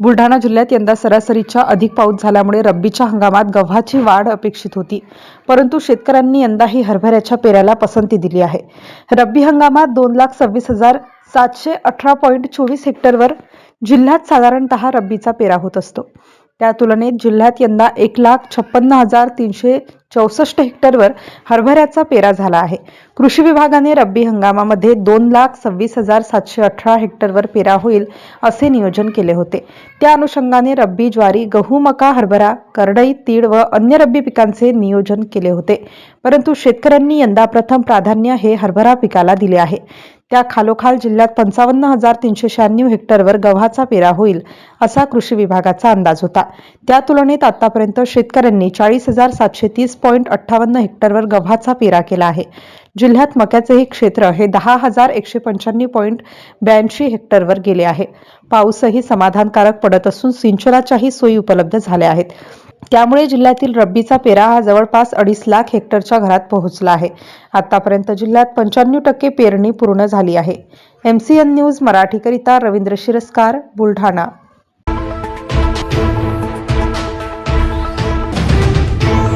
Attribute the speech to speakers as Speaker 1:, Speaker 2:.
Speaker 1: बुलढाणा जिल्ह्यात यंदा सरासरीच्या अधिक पाऊस झाल्यामुळे रब्बीच्या हंगामात गव्हाची वाढ अपेक्षित होती. परंतु शेतकऱ्यांनी यंदाही हरभऱ्याच्या पेऱ्याला पसंती दिली आहे. रब्बी हंगामात दोन लाख सव्वीस हजार सातशे अठरा पॉईंट चोवीस हेक्टरवर जिल्ह्यात साधारणतः रब्बीचा पेरा होत असतो. त्या तुलनेत जिल्ह्यात यंदा एक लाख छप्पन्न हजार तीनशे चौसष्ट हेक्टरवर हरभऱ्याचा पेरा झाला आहे. कृषी विभागाने रब्बी हंगामामध्ये दोन लाख सव्वीस हजार सातशे अठरा हेक्टरवर पेरा होईल असे नियोजन केले होते. त्या अनुषंगाने रब्बी ज्वारी गहू मका हरभरा करडई तीळ व अन्य रब्बी पिकांचे नियोजन केले होते. परंतु शेतकऱ्यांनी यंदा प्रथम प्राधान्य हे हरभरा पिकाला दिले आहे. त्या खालोखाल जिल्ह्यात पंचावन्न हजार तीनशे शहाण्णव हेक्टरवर गव्हाचा पेरा होईल असा कृषी विभागाचा अंदाज होता. त्या तुलनेत आतापर्यंत शेतकऱ्यांनी चाळीस हजार सातशे तीस पॉईंट अठ्ठावन्न हेक्टरवर गव्हाचा पेरा केला आहे. जिल्ह्यात मक्याचेही क्षेत्र हे दहा हजार एकशे पंच्याण्णव पॉईंट ब्याऐंशी हेक्टरवर गेले आहे. पाऊसही समाधानकारक पडत असून सिंचनाच्याही सोयी उपलब्ध झाल्या आहेत. त्यामुळे जिल्ह्यातील रब्बीचा पेरा हा जवळपास अडीच लाख हेक्टरच्या घरात पोहोचला आहे. आतापर्यंत जिल्ह्यात पंच्याण्णव टक्के पेरणी पूर्ण झाली आहे. एम सी एन न्यूज मराठीकरिता रवींद्र शिरस्कार बुलढाणा.